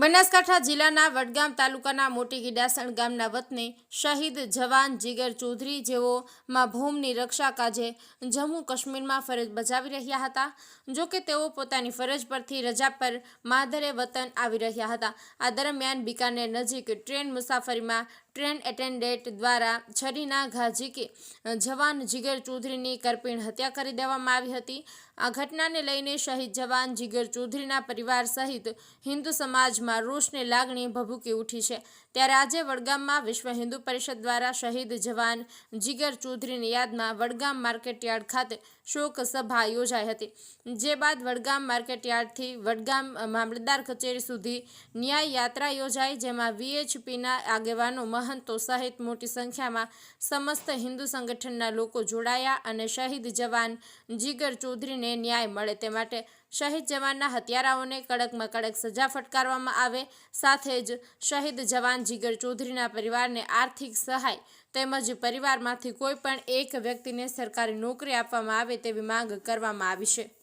બનાસકાંઠા જિલ્લાના વડગામ તાલુકાના મોટી ગીડાસણ ગામના વતની શહીદ જવાન જીગર ચૌધરી જેઓમાં ભૂમની રક્ષા કાજે જમ્મુ કાશ્મીરમાં ફરજ બજાવી રહ્યા હતા. જો કે તેઓ પોતાની ફરજ પરથી રજા પર માધરે વતન આવી રહ્યા હતા. આ દરમિયાન બિકાનેર નજીક ટ્રેન મુસાફરીમાં ટ્રેન એટેન્ડન્ટ દ્વારા છરીના ઘા ઝીકી જવાન જીગર ચૌધરીની કરપીણ હત્યા કરી દેવામાં આવી હતી. આ ઘટનાને લઈને શહીદ જવાન જીગર ચૌધરીના પરિવાર સહિત હિન્દુ સમાજમાં રોષની લાગણી ભભૂકી ઉઠી છે. ત્યારે આજે વડગામમાં વિશ્વ હિન્દુ પરિષદ દ્વારા શહીદ જવાન જીગર ચૌધરીની યાદમાં વડગામ માર્કેટયાર્ડ ખાતે શોક સભા યોજાઈ હતી. જે બાદ વડગામ માર્કેટયાર્ડથી વડગામ મામલતદાર કચેરી સુધી ન્યાય યાત્રા યોજાઈ, જેમાં વીએચપીના આગેવાનો મહંતો સહિત મોટી સંખ્યામાં સમસ્ત હિન્દુ સંગઠનના લોકો જોડાયા અને શહીદ જવાન જીગર ચૌધરીને ન્યાય મળે તે માટે શહીદ જવાનના હત્યારાઓને કડકમાં કડક સજા ફટકારવામાં આવે, સાથે જ શહીદ જવાન જીગર ચૌધરીના પરિવારને આર્થિક સહાય તેમજ પરિવારમાંથી કોઈ પણ એક વ્યક્તિને સરકારી નોકરી આપવામાં આવે તેવી માંગ કરવામાં આવી છે.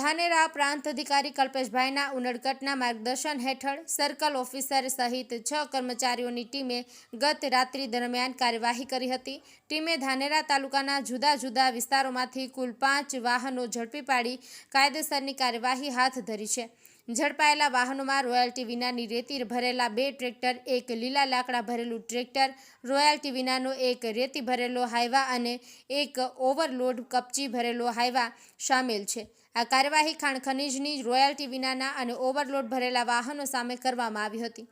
ધાનેરા પ્રાંત અધિકારી કલ્પેશભાઈના ઉનડકટના માર્ગદર્શન હેઠળ સર્કલ ઓફિસર સહિત છ કર્મચારીઓની ટીમે ગત રાત્રિ દરમિયાન કાર્યવાહી કરી હતી. ટીમે ધાનેરા તાલુકાના જુદા જુદા વિસ્તારોમાંથી કુલ પાંચ વાહનો ઝડપી પાડી કાયદેસરની કાર્યવાહી હાથ ધરી છે. ઝડપાયેલા વાહનોમાં રોયલ્ટી વિનાની રેતી ભરેલા બે ટ્રેક્ટર, એક લીલા લાકડા ભરેલું ટ્રેક્ટર રોયલ્ટી વિનાનો એક રેતી ભરેલો હાઈવા અને એક ઓવરલોડ કપચી ભરેલો હાઈવા સામેલ છે. આ કાર્યવાહી ખાણ ખનીજની રોયલ્ટી વિનાના અને ઓવરલોડ ભરેલા વાહનો સામે કરવામાં આવી હતી.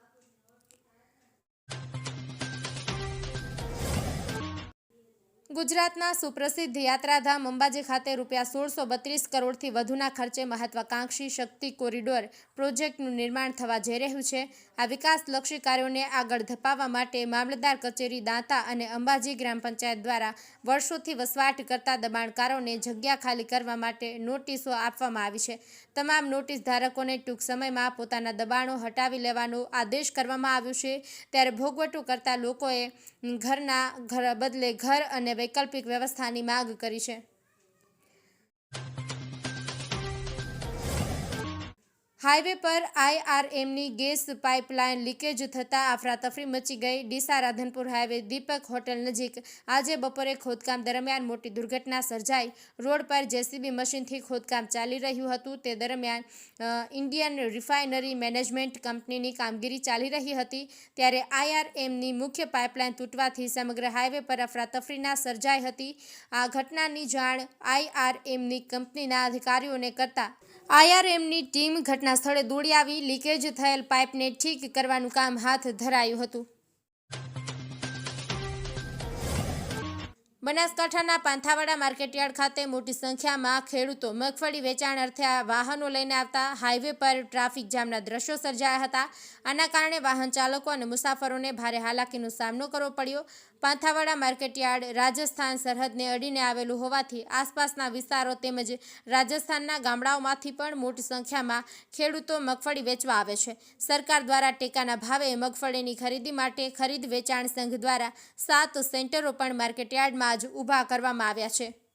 ગુજરાતના સુપ્રસિદ્ધ યાત્રાધામ અંબાજી ખાતે રૂપિયા સોળસો બત્રીસ કરોડથી વધુના ખર્ચે મહત્વાકાંક્ષી શક્તિ કોરિડોર પ્રોજેક્ટનું નિર્માણ થવા જઈ રહ્યું છે. આ વિકાસલક્ષી કાર્યોને આગળ ધપાવવા માટે મામલતદાર કચેરી દાંતા અને અંબાજી ગ્રામ પંચાયત દ્વારા વર્ષોથી વસવાટ કરતા દબાણકારોને જગ્યા ખાલી કરવા માટે નોટિસો આપવામાં આવી છે. તમામ નોટિસ ધારકોને ટૂંક સમયમાં પોતાના દબાણો હટાવી લેવાનો આદેશ કરવામાં આવ્યો છે. ત્યારે ભોગવટો કરતા લોકોએ ઘરના ઘર બદલે ઘર અને વૈકલ્પિક વ્યવસ્થાની માગ કરી છે. હાઈવે પર આઈઆરએમની ગેસ પાઇપલાઇન લીકેજ થતાં આફરાતફરી મચી ગઈ. ડીસા રાધનપુર હાઈવે દીપક હોટલ નજીક આજે બપોરે ખોદકામ દરમિયાન મોટી દુર્ઘટના સર્જાઈ. રોડ પર જેસીબી મશીનથી ખોદકામ ચાલી રહ્યું હતું. તે દરમિયાન ઇન્ડિયન રિફાઇનરી મેનેજમેન્ટ કંપનીની કામગીરી ચાલી રહી હતી. ત્યારે આઈઆરએમની મુખ્ય પાઇપલાઇન તૂટવાથી સમગ્ર હાઈવે પર અફરાતફરીના સર્જાઈ હતી. આ ઘટનાની જાણ આઈઆરએમની કંપનીના અધિકારીઓને કરતા આઈઆરએમની ટીમ ઘટના સ્થળે દોડી આવી લીકેજ થયેલ પાઇપને ઠીક કરવાનું કામ હાથ ધરાયું હતું. બનાસકાંઠાના પાંથાવાડા માર્કેટયાર્ડ ખાતે મોટી સંખ્યામાં ખેડૂતો મગફળી વેચાણ અર્થે વાહનો લઈને આવતા હાઈવે પર ટ્રાફિક જામના દ્રશ્યો સર્જાયા હતા. આના કારણે વાહન ચાલકો અને મુસાફરોને ભારે હાલાકીનો સામનો કરવો પડ્યો. પાંથાવાડા માર્કેટયાર્ડ રાજસ્થાન સરહદને અડીને આવેલું હોવાથી આસપાસના વિસ્તારો તેમજ રાજસ્થાનના ગામડાઓમાંથી પણ મોટી સંખ્યામાં ખેડૂતો મગફળી વેચવા આવે છે. સરકાર દ્વારા ટેકાના ભાવે મગફળીની ખરીદી માટે ખરીદ વેચાણ સંઘ દ્વારા સાત સેન્ટરો પણ માર્કેટયાર્ડમાં જ ઊભા કરવામાં આવ્યા છે.